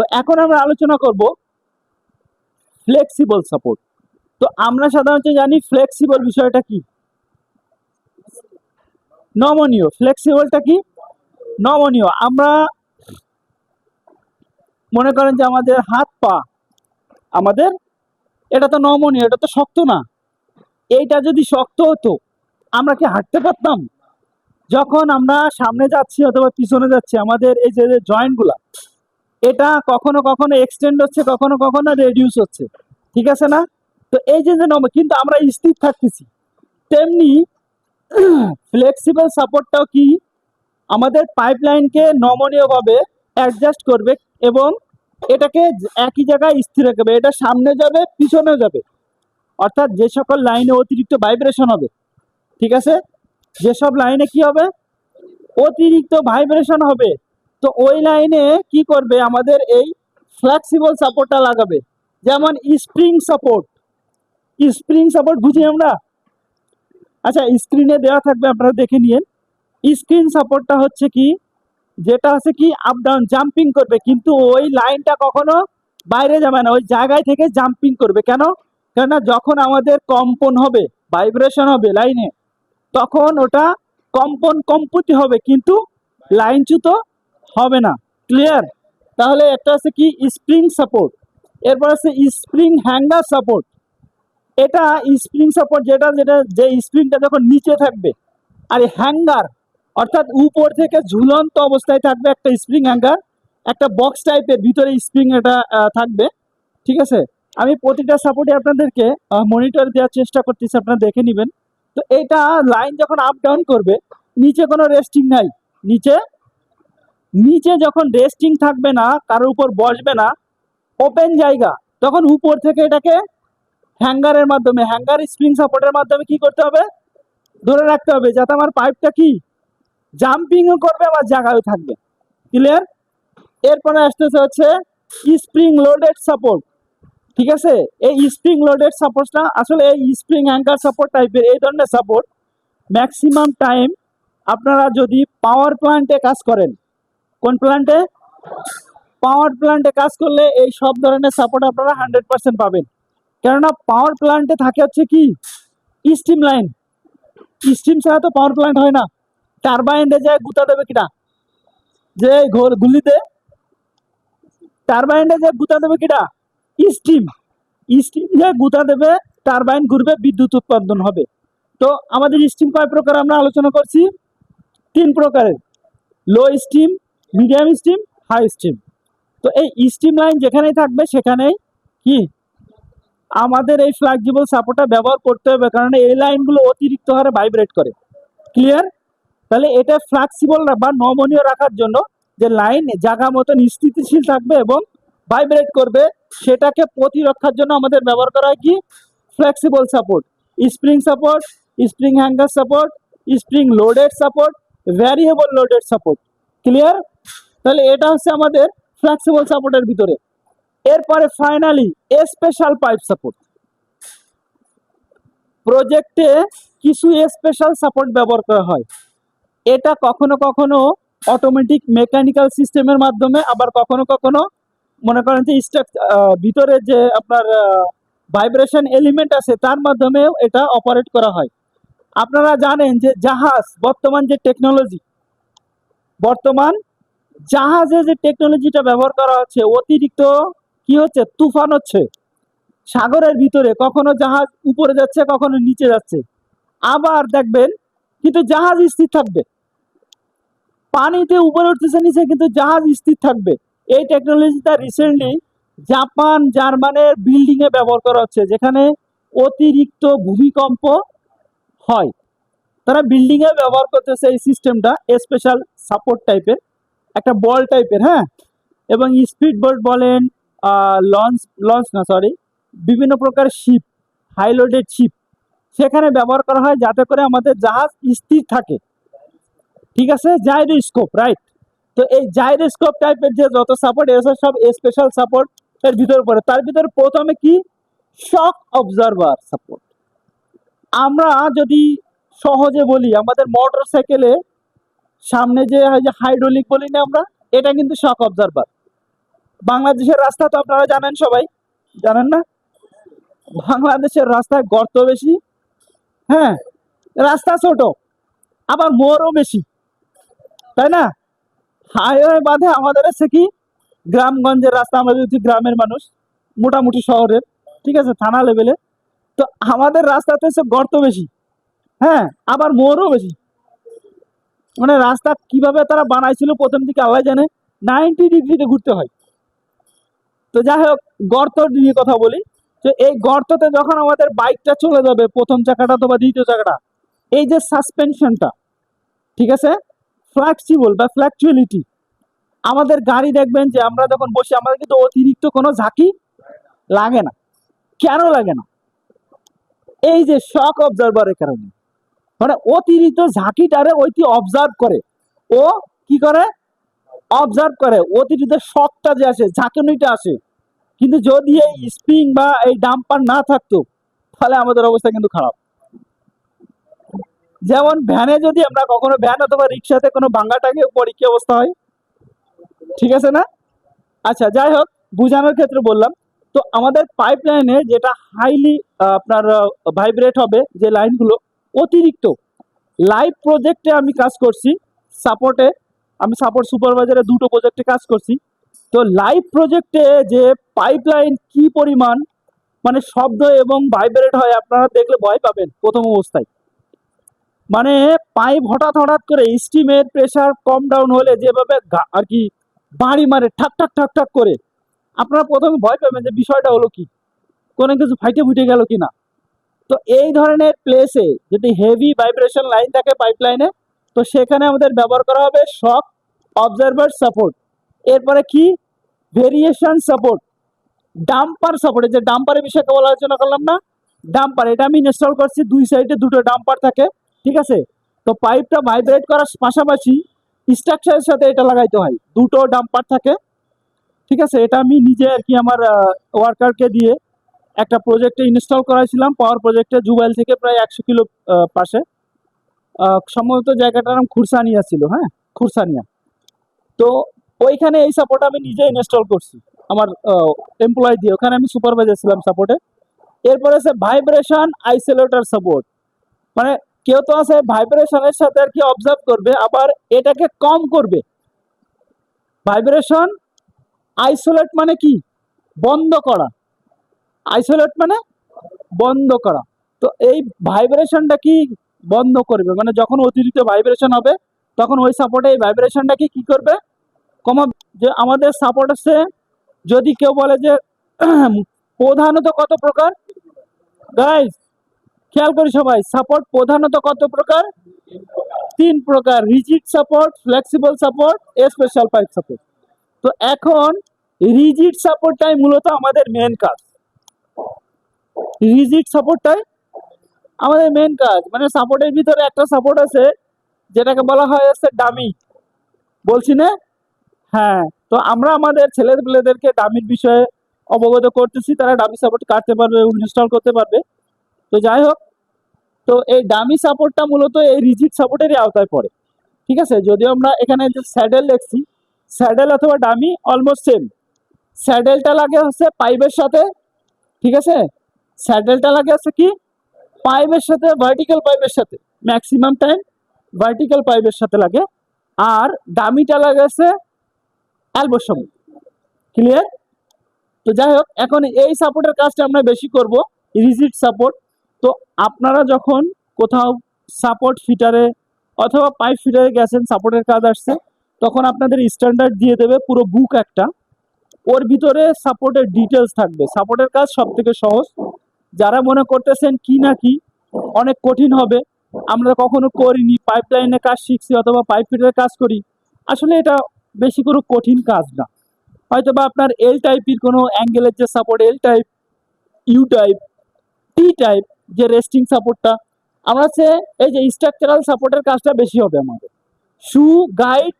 তো এখন আমরা আলোচনা করব ফ্লেক্সিবল সাপোর্ট তো আমরা সাধারণত জানি ফ্লেক্সিবল বিষয়টা কি? নমনীয়। ফ্লেক্সিবলটা কি? নমনীয়। আমরা মনে করেন যে আমাদের হাত পা, আমাদের এটা তো নমনীয়, এটা তো শক্ত না। এইটা যদি শক্ত হতো, আমরা কি হাঁটতে পারতাম? যখন আমরা সামনে যাচ্ছি অথবা পিছনে যাচ্ছি, আমাদের এই যে জয়েন্টগুলা এটা কখনো কখনো এক্সটেন্ড হচ্ছে, কখনো কখনো রেডিউস হচ্ছে। ঠিক আছে না? তো এই যে নম কিন্তু আমরা স্থির থাকতেছি। তেমনি ফ্লেক্সিবল সাপোর্টটাও কি? আমাদের পাইপলাইনকে নমনীয়ভাবে অ্যাডজাস্ট করবে এবং এটাকে একই জায়গায় স্থির রাখবে। এটা সামনে যাবে, পিছনেও যাবে। অর্থাৎ যে সকল লাইনে অতিরিক্ত ভাইব্রেশন হবে, ঠিক আছে? যেসব লাইনে কি হবে? অতিরিক্ত ভাইব্রেশন হবে। তো ওই লাইনে কি করবে? আমাদের এই ফ্লেক্সিবল সাপোর্টটা লাগাবে। যেমন স্প্রিং সাপোর্ট স্প্রিং সাপোর্ট বুঝি আমরা? আচ্ছা স্ক্রিনে দেওয়া থাকবে, আপনারা দেখে নিন স্ক্রিন সাপোর্টটা হচ্ছে কি? যেটা আছে কি আপ ডাউন জাম্পিং করবে। কিন্তু ওই লাইনটা কখনো বাইরে যাবে না। ওই জায়গায় থেকে জাম্পিং করবে। কেন? কেননা যখন আমাদের কম্পন হবে ভাইব্রেশন হবে লাইনে তখন ওটা কম্পন, কম্পতি হবে। কিন্তু লাইনচ্যুত হবে না। ক্লিয়ার তাহলে একটা আছে কি? স্প্রিং সাপোর্ট এরপর আছে স্প্রিং হ্যাঙ্গার সাপোর্ট এটা স্প্রিং সাপোর্ট যেটা যেটা, যে স্প্রিংটা যখন নিচে থাকবে, আর হ্যাঙ্গার অর্থাৎ উপর থেকে ঝুলন্ত অবস্থায় থাকবে একটা স্প্রিং হ্যাঙ্গার একটা বক্স টাইপের ভিতরে স্প্রিং এটা থাকবে। ঠিক আছে? আমি প্রতিটা সাপোর্টে আপনাদেরকে মনিটর দেওয়ার চেষ্টা করতেছি, আপনারা দেখে নেবেন। তো এটা লাইন যখন আপ ডাউন করবে, নিচে কোনো রেস্টিং নাই। নিচে নিচে যখন রেস্টিং থাকবে না, কারোর উপর বসবে না ওপেন জায়গা, তখন উপর থেকে এটাকে হ্যাঙ্গারের মাধ্যমে হ্যাঙ্গার স্প্রিং সাপোর্টের মাধ্যমে কি করতে হবে? ধরে রাখতে হবে যাতে আমার পাইপটা কি? জাম্পিংও করবে, আবার জায়গায় থাকবে। ক্লিয়ার এরপরে আসতেছে হচ্ছে স্প্রিং লোডেড সাপোর্ট ঠিক আছে? এই স্প্রিং লোডেড সাপোর্টটা আসলে এই স্প্রিং অ্যাঙ্কার সাপোর্ট টাইপের এই ধরনের সাপোর্ট ম্যাক্সিমাম টাইম আপনারা যদি পাওয়ার প্ল্যান্টে কাজ করেন। কোন প্ল্যান্টে পাওয়ার প্ল্যান্টে কাজ করলে এই সব ধরনের সাপোর্ট আপনারা হান্ড্রেড পার্সেন্ট পাবেন। কেননা পাওয়ার প্ল্যান্টে থাকে হচ্ছে কি? স্টিম লাইন স্টিম ছাড়া তো পাওয়ার প্ল্যান্ট হয় না। টারবাইনে যায়, গুতা দেবে কিনা? যে ঘোর গুলিতে টারবাইনে যে গুতা দেবে কিনা? স্টিম স্টিম যে গুতা দেবে টারবাইন ঘুরবে, বিদ্যুৎ উৎপাদন হবে। তো আমাদের স্টিম কয় প্রকার আমরা আলোচনা করছি? তিন প্রকারের। Low steam medium steam, high steam. তো এই স্টিম লাইন যেখানেই থাকবে, সেখানেই কি? আমাদের এই ফ্লেক্সিবল সাপোর্টটা ব্যবহার করতে হবে, কারণ এই লাইনগুলো অতিরিক্ত হারে ভাইব্রেট করে। ক্লিয়ার তাহলে এটা ফ্লেক্সিবল বা নমনীয় রাখার জন্য যে লাইন জায়গা মতন স্থিতিশীল থাকবে এবং ভাইব্রেট করবে, সেটাকে প্রতিরক্ষার জন্য আমাদের ব্যবহার করা হয় কি? Flexible support spring support spring hanger support spring loaded support variable loaded support clear তাহলে এটা হচ্ছে আমাদের ফ্লেক্সিবল সাপোর্টের ভিতরে। এরপরে ফাইনালি স্পেশাল পাইপ সাপোর্ট প্রজেক্টে কিছু স্পেশাল সাপোর্ট ব্যবহার করা হয়। এটা কখনো কখনো অটোমেটিক মেকানিক্যাল সিস্টেমের মাধ্যমে, আবার কখনো কখনো মনে করেন যে ভিতরে যে আপনার ভাইব্রেশন এলিমেন্ট আছে, তার মাধ্যমেও এটা অপারেট করা হয়। আপনারা জানেন যে জাহাজ, বর্তমান যে টেকনোলজি বর্তমান জাহাজে যে টেকনোলজিটা ব্যবহার করা হচ্ছে, অতিরিক্ত কি হচ্ছে? তুফান হচ্ছে। সাগরের ভিতরে কখনো জাহাজ উপরে যাচ্ছে, কখনো নিচে যাচ্ছে। আবার দেখবেন, কিন্তু জাহাজ স্থির থাকবে। পানিতে উপরে উঠতেছে, নিচে কিন্তু জাহাজ স্থির থাকবে। এই টেকনোলজিটা রিসেন্টলি জাপান, জার্মানের বিল্ডিং এ ব্যবহার করা হচ্ছে, যেখানে অতিরিক্ত ভূমিকম্প হয়। তারা বিল্ডিং এ ব্যবহার করতেছে এই সিস্টেমটা স্পেশাল সাপোর্ট টাইপের একটা বল টাইপের হ্যাঁ? এবং স্পিড বোট বলেন লঞ্চ লঞ্চ না সরি বিভিন্ন প্রকার শিপ হাই লোডেড শিপ সেখানে ব্যবহার করা হয় যাতে করে আমাদের জাহাজ স্থির থাকে। ঠিক আছে? জাইরোস্কোপ রাইট তো এই জাইরোস্কোপ টাইপের যে যত সাপোর্ট এসব সব স্পেশাল সাপোর্ট এর ভিতরে পড়ে। তার ভিতরে প্রথমে কি? শক অবজারভার সাপোর্ট আমরা যদি সহজে বলি, আমাদের মোটর সাইকেলে সামনে যে হাইড্রোলিক বলি না আমরা, এটা কিন্তু শক অবজারভার বাংলাদেশের রাস্তা তো আপনারা জানেন সবাই। জানেন না? বাংলাদেশের রাস্তায় গর্ত বেশি। হ্যাঁ রাস্তা ছোট, আবার মোড়ও বেশি। তাই না? হাইওয়ে বাদে আমাদের আছে কি, গ্রামগঞ্জের রাস্তা, আমরা যদি গ্রামের মানুষ, মোটামুটি শহরের, ঠিক আছে, থানা লেভেলে তো আমাদের রাস্তাতে হচ্ছে গর্ত বেশি। হ্যাঁ আবার মোড়ও বেশি। মানে রাস্তা কীভাবে তারা বানাইছিল প্রথম দিকে আল্লাহ জানে নাইনটি ডিগ্রিতে ঘুরতে হয়। তো যাই হোক, গর্ত নিয়ে কথা বলি। তো এই গর্ততে যখন আমাদের বাইকটা চলে যাবে, প্রথম চাকাটা অথবা দ্বিতীয় চাকাটা, এই যে সাসপেনশনটা ঠিক আছে? ফ্লেক্সিবল বা ফ্ল্যাকচুয়ালিটি আমাদের গাড়ি দেখবেন যে আমরা যখন বসি, আমাদের কিন্তু অতিরিক্ত কোনো ঝাঁকি লাগে না। কেন লাগে না? এই যে শক অবজারভারের কারণে। মানে অতিরিক্ত ঝাঁকিটারে ওইটি অবজার্ভ করে। ও কি করে? অবজার্ভ করে। অতিরিক্ত শখটা যে আসে, ঝাঁকুনিটা আসে। কিন্তু যদি এই স্প্রিং বা এই ডাম্পার না থাকতো, তাহলে আমাদের অবস্থা কিন্তু খারাপ। যেমন ভ্যানে যদি আমরা কখনো ভ্যান অথবা রিক্সাতে কোনো ভাঙ্গাটাকে পড়ি, কি অবস্থা হয়? ঠিক আছে না? আচ্ছা যাই হোক, বোঝানোর ক্ষেত্রে বললাম। তো আমাদের পাইপ লাইনে যেটা হাইলি আপনার ভাইব্রেট হবে যে লাইনগুলো অতিরিক্ত লাইভ প্রজেক্টে আমি কাজ করছি সাপোর্টে আমি সাপোর্ট সুপারভাইজারে দুটো প্রজেক্টে কাজ করছি। তো লাইভ প্রজেক্টে যে পাইপলাইন কি পরিমাণ মানে শব্দ এবং ভাইব্রেট হয় আপনারা দেখলে ভয় পাবেন প্রথম অবস্থায়। মানে পাইপ হঠাৎ হঠাৎ করে স্টিমের প্রেসার কম ডাউন হলে যেভাবে আর কি বাড়ি মারে, ঠাক ঠাক ঠাক ঠাক করে। আপনারা প্রথমে ভয় পাবেন যে বিষয়টা হলো কি, কোনো কিছু ফাইটে ফুটে গেল কি না তো এই ধরনের প্লেসে যদি হেভি ভাইব্রেশন লাইন থাকে পাইপলাইনে তো সেখানে আমাদের ব্যবহার করা হবে শক অবজারভার সাপোর্ট এরপরে কি? ভেরিয়েশন সাপোর্ট ডাম্পার সাপোর্ট যে ডাম্পারের বিষয়ে কেবল আলোচনা করলাম না। ডাম্পার এটা আমি ইনস্টল করছি, দুই সাইডে দুটো ডাম্পার থাকে, ঠিক আছে? তো পাইপটা ভাইব্রেট করার পাশাপাশি স্ট্রাকচারের সাথে এটা লাগাইতে হয়, দুটো ডাম্পার থাকে, ঠিক আছে? এটা আমি নিজে আর কি আমার ওয়ার্কারকে দিয়ে একটা প্রজেক্টে ইনস্টল করাইছিলাম পাওয়ার প্রজেক্টে জুবাইল থেকে প্রায় একশো কিলো পাশে। সম্ভবত জায়গাটার নাম খুরসানিয়া ছিল হ্যাঁ? খুরসানিয়া। তো ওইখানে এই সাপোর্ট আমি নিজে ইনস্টল করছি, আমার এমপ্লয় দিয়ে। ওখানে আমি সুপারভাইজার ছিলাম সাপোর্টে এরপরে আছে ভাইব্রেশন আইসোলেটর সাপোর্ট মানে কেউ তো আছে ভাইব্রেশনের সাথে আর কি অবজার্ভ করবে, আবার এটাকে কম করবে। ভাইব্রেশন আইসোলেট মানে কি? বন্ধ করা। আইসোলেট মানে বন্ধ করা। তো এই ভাইব্রেশনটা কি বন্ধ করবে? মানে যখন অতিরিক্ত ভাইব্রেশন হবে, তখন ওই সাপোর্টে এই ভাইব্রেশনটাকে কি করবে? কমা যে আমাদের সাপোর্ট আছে, যদি কেউ বলে যে, প্রধানত কত প্রকার? গাইজ খেয়াল করি সবাই সাপোর্ট প্রধানত কত প্রকার? তিন প্রকার rigid support flexible support special pipe support তো এখন রিজিড সাপোর্টটাই মূলত আমাদের মেন কাজ। রিজিড সাপোর্টটাই আমাদের মেন কাজ। মানে সাপোর্টের ভিতরে একটা সাপোর্ট আছে, যেটাকে বলা হয় হচ্ছে ডামি বলছি না? হ্যাঁ তো আমরা আমাদের ছেলে পেলেদেরকে ডামির বিষয়ে অবগত করতেছি। তারা ডামি সাপোর্ট কাটতে পারবে ইনস্টল করতে পারবে। তো যাই হোক, তো এই ডামি সাপোর্টটা মূলত এই রিজিট সাপোর্টেরই আওতায় পড়ে। ঠিক আছে? যদিও আমরা এখানে যে স্যাডেল দেখছি স্যাডেল অথবা ডামি অলমোস্ট সেম স্যাডেলটা লাগে হচ্ছে পাইপের সাথে। ঠিক আছে? স্যাডেলটা লাগে হচ্ছে কি? পাইপের সাথে ভার্টিক্যাল পাইপের সাথে ম্যাক্সিমাম টাইম ভার্টিক্যাল পাইপের সাথে লাগে। আর দামিটা লাগে হচ্ছে অ্যালবোর সঙ্গে ক্লিয়ার তো যাই হোক, এখন এই সাপোর্টের কাজটা আমরা বেশি করব রিজিট সাপোর্ট তো আপনারা যখন কোথাও সাপোর্ট ফিটারে অথবা পাইপ ফিটারে গেছেন সাপোর্টের কাজ আসছে, তখন আপনাদের স্ট্যান্ডার্ড দিয়ে দেবে পুরো বুক একটা। ওর ভিতরে সাপোর্টের ডিটেলস থাকবে। সাপোর্টের কাজ সব থেকে সহজ। যারা মনে করতেছেন কি না কি, অনেক কঠিন হবে। আমরা কখনো করিনি পাইপ লাইনে কাজ শিখছি অথবা পাইপ ফিটারে কাজ করি। আসলে এটা বেশি কোনো কঠিন কাজ না। হয়তো বা আপনার এল টাইপের কোনো অ্যাঙ্গেলের যে support L type U type T type যে রেস্টিং সাপোর্টটা আমরা হচ্ছে এই যে স্ট্রাকচারাল সাপোর্টের কাজটা বেশি হবে আমাদের। শু গাইড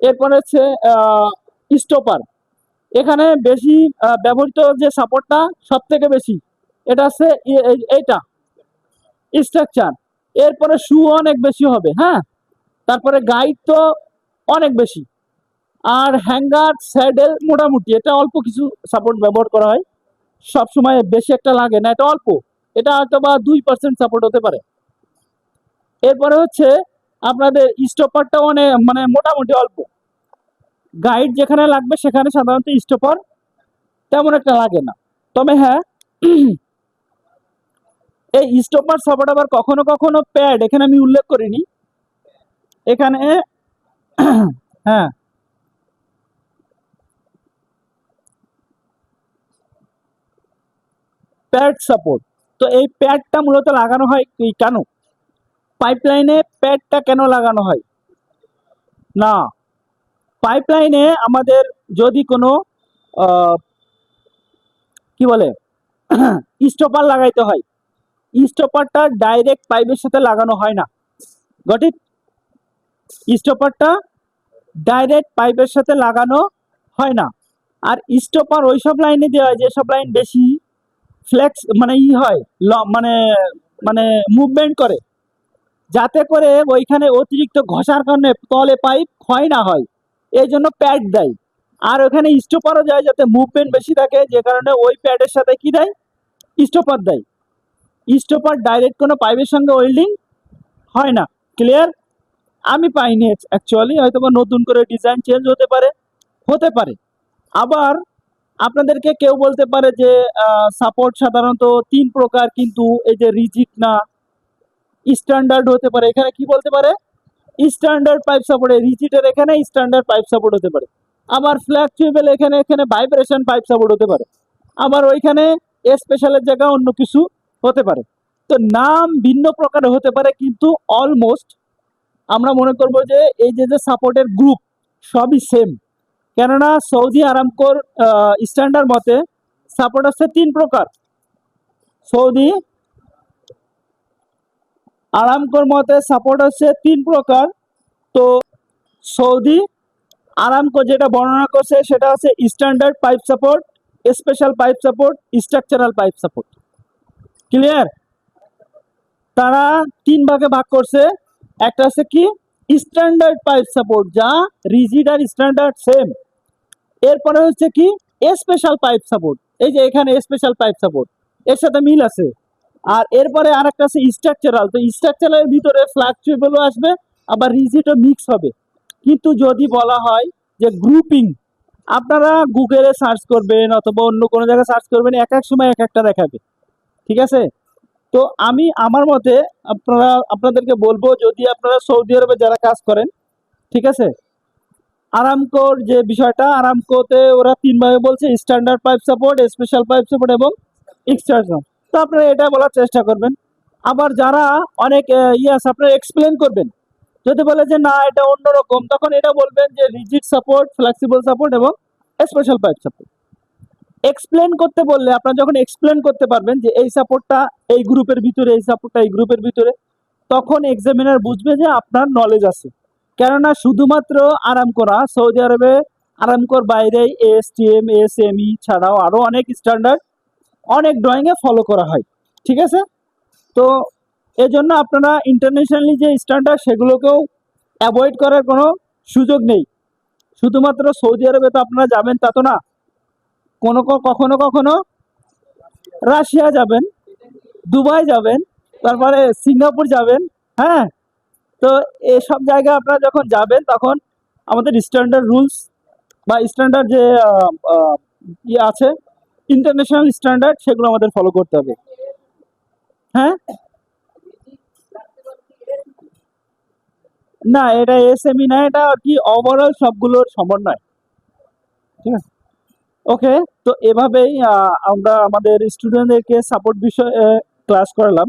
এরপরে হচ্ছে স্টপার এখানে বেশি ব্যবহৃত যে সাপোর্টটা সব থেকে বেশি। এটা এ- এ- এইটা। স্ট্রাকচার এরপরে শু অনেক বেশি হবে হ্যাঁ? তারপরে গাইড তো অনেক বেশি। আর হ্যাঙ্গার স্যাডেল মোটামুটি, এটা অল্প কিছু সাপোর্ট ব্যবহার করা হয়। সব সময় বেশি একটা লাগে না, এটা অল্প। এটা হয়তো বা দুই পার্সেন্ট সাপোর্ট হতে পারে। এরপরে হচ্ছে আপনাদের স্টপারটা অনেক মানে মোটামুটি অল্প। গাইড যেখানে লাগবে সেখানে সাধারণত স্টপার তেমন একটা লাগে না। তবে হ্যাঁ এই স্টপার সাপোর্ট আবার কখনো কখনো প্যাড এখানে আমি উল্লেখ করিনি। এখানে হ্যাঁ। প্যাড সাপোর্ট তো এই প্যাডটা মূলত লাগানো হয় কেন? পাইপলাইনে প্যাডটা কেন লাগানো হয়? না পাইপলাইনে আমাদের যদি কোনো কি বলে স্টপার লাগাইতে হয় স্টপারটা ডাইরেক্ট পাইপের সাথে লাগানো হয় না। গট ইট স্টপারটা ডাইরেক্ট পাইপের সাথে লাগানো হয় না। আর স্টপার ওইসব লাইনে দেওয়া হয়, যেসব লাইন বেশি ফ্লেক্স মানে ই হয় মানে মানে মুভমেন্ট করে। যাতে করে ওইখানে অতিরিক্ত ঘষার কারণে তলে পাইপ ক্ষয় না হয়। এই জন্য প্যাড দেয়। আর ওখানে স্টপারও যায় যাতে মুভমেন্ট বেশি থাকে, যে কারণে ওই প্যাডের সাথে কি দেয়? স্টপার দেয়। স্টপার ডাইরেক্ট কোনো পাইপের সঙ্গে ওয়েল্ডিং হয় না। ক্লিয়ার আমি পাইনি অ্যাকচুয়ালি হয়তো বা নতুন করে ডিজাইন চেঞ্জ হতে পারে। হতে পারে। আবার আপনাদেরকে কেউ বলতে পারে যে সাপোর্ট সাধারণত তিন প্রকার কিন্তু এই যে রিজিট না স্ট্যান্ডার্ড হতে পারে। এখানে কি বলতে পারে? স্ট্যান্ডার্ড পাইপ সাপোর্ট রিজিটের এখানে স্ট্যান্ডার্ড পাইপ সাপোর্ট হতে পারে। আবার ফ্ল্যাকচুয়েবল এখানে এখানে ভাইব্রেশন পাইপ সাপোর্ট হতে পারে। আবার ওইখানে স্পেশালের জায়গা অন্য কিছু হতে পারে। তো নাম ভিন্ন প্রকারে হতে পারে, কিন্তু অলমোস্ট আমরা মনে করব যে এই যে যে সাপোর্টের গ্রুপ সবই সেম কেননা সৌদি আরামকোর স্ট্যান্ডার্ড মতে সাপোর্ট হচ্ছে তিন প্রকার। সৌদি আরামকোর মতে সাপোর্ট হচ্ছে তিন প্রকার। তো সৌদি আরামকো যেটা বর্ণনা করছে সেটা হচ্ছে standard pipe support special pipe support structural pipe support clear তারা তিন ভাগে ভাগ করছে। একটা হচ্ছে কি? স্ট্যান্ডার্ড পাইপ সাপোর্ট যা রিজিড আর স্ট্যান্ডার্ড সেম এরপরে হচ্ছে কি? স্পেশাল পাইপ সাপোর্ট এই যে এখানে স্পেশাল পাইপ সাপোর্ট এর সাথে মিল আছে। আর এরপরে আর একটা আছে স্ট্রাকচারাল তো স্ট্রাকচারালের ভিতরে ফ্লাকচুয়েবলও আসবে, আবার রিজিটও মিক্স হবে। কিন্তু যদি বলা হয় যে গ্রুপিং আপনারা গুগলে সার্চ করবেন অথবা অন্য কোনো জায়গায় সার্চ করবেন, এক এক সময় এক একটা দেখাবে। ঠিক আছে? তো আমি আমার মতে আপনারা, আপনাদেরকে বলব যদি আপনারা সৌদি আরবে যারা কাজ করেন, ঠিক আছে? আরামকোর যে বিষয়টা, আরামকোতে ওরা তিনভাবে বলছে standard pipe support special pipe support এবং এক্সট্রাকশন তো আপনারা এটা বলার চেষ্টা করবেন। আবার যারা অনেক ইয়ে আছে আপনারা এক্সপ্লেন করবেন। যদি বলে যে না, এটা অন্যরকম, তখন এটা বলবেন যে রিজিড সাপোর্ট ফ্লেক্সিবল সাপোর্ট এবং স্পেশাল পাইপ সাপোর্ট এক্সপ্লেন করতে বললে, আপনারা যখন এক্সপ্লেন করতে পারবেন যে এই সাপোর্টটা এই গ্রুপের ভিতরে, এই সাপোর্টটা এই গ্রুপের ভিতরে, তখন এক্সামিনার বুঝবে যে আপনার নলেজ আছে। কেননা শুধুমাত্র আরাম করা, সৌদি আরবে আরামকোর বাইরে এএসটিএম এএসএমই ছাড়াও আরও অনেক স্ট্যান্ডার্ড অনেক ড্রয়িংয়ে ফলো করা হয়। ঠিক আছে? তো এজন্য আপনারা ইন্টারন্যাশনালি যে স্ট্যান্ডার্ড সেগুলোকেও অ্যাভয়েড করার কোনো সুযোগ নেই। শুধুমাত্র সৌদি আরবে তো আপনারা যাবেন, তা তো না। কোনো কখনো কখনো রাশিয়া যাবেন, দুবাই যাবেন, তারপরে সিঙ্গাপুর যাবেন হ্যাঁ? তো এসব জায়গায় আপনারা যখন যাবেন, তখন আমাদের স্ট্যান্ডার্ড রুলস বা স্ট্যান্ডার্ড যে ইয়ে আছে ইন্টারন্যাশনাল স্ট্যান্ডার্ড সেগুলো আমাদের ফলো করতে হবে। হ্যাঁ? না, এটা এসএমই না, এটা আর কি ওভারঅল সবগুলোর সমন্বয়। ঠিক আছে? ওকে তো এভাবেই আমরা আমাদের স্টুডেন্টদেরকে সাপোর্ট বিষয়ে ক্লাস করালাম।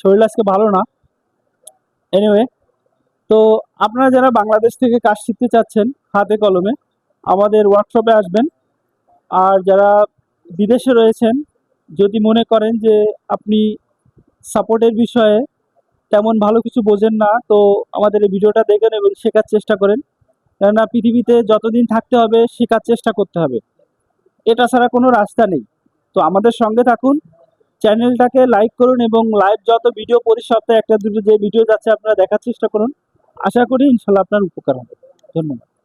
শরীর আজকে ভালো না। এনিওয়ে তো আপনারা যারা বাংলাদেশ থেকে কাজ শিখতে চাচ্ছেন, হাতে কলমে, আমাদের ওয়ার্কশপে আসবেন। আর যারা বিদেশে রয়েছেন, যদি মনে করেন যে আপনি সাপোর্টের বিষয়ে তেমন ভালো কিছু বোঝেন না, তো আমাদের এই ভিডিওটা দেখেন এবং শেখার চেষ্টা করেন। কেননা পৃথিবীতে যতদিন থাকতে হবে, শেখার চেষ্টা করতে হবে। এটা ছাড়া কোনো রাস্তা নেই। তো আমাদের সঙ্গে থাকুন, চ্যানেলটাকে লাইক করুন এবং লাইভ যত ভিডিও প্রতি সপ্তাহে একটা দুটো যে ভিডিও যাচ্ছে, আপনারা দেখার চেষ্টা করুন। আশা করি ইনশাল্লাহ আপনার উপকার হবে। ধন্যবাদ।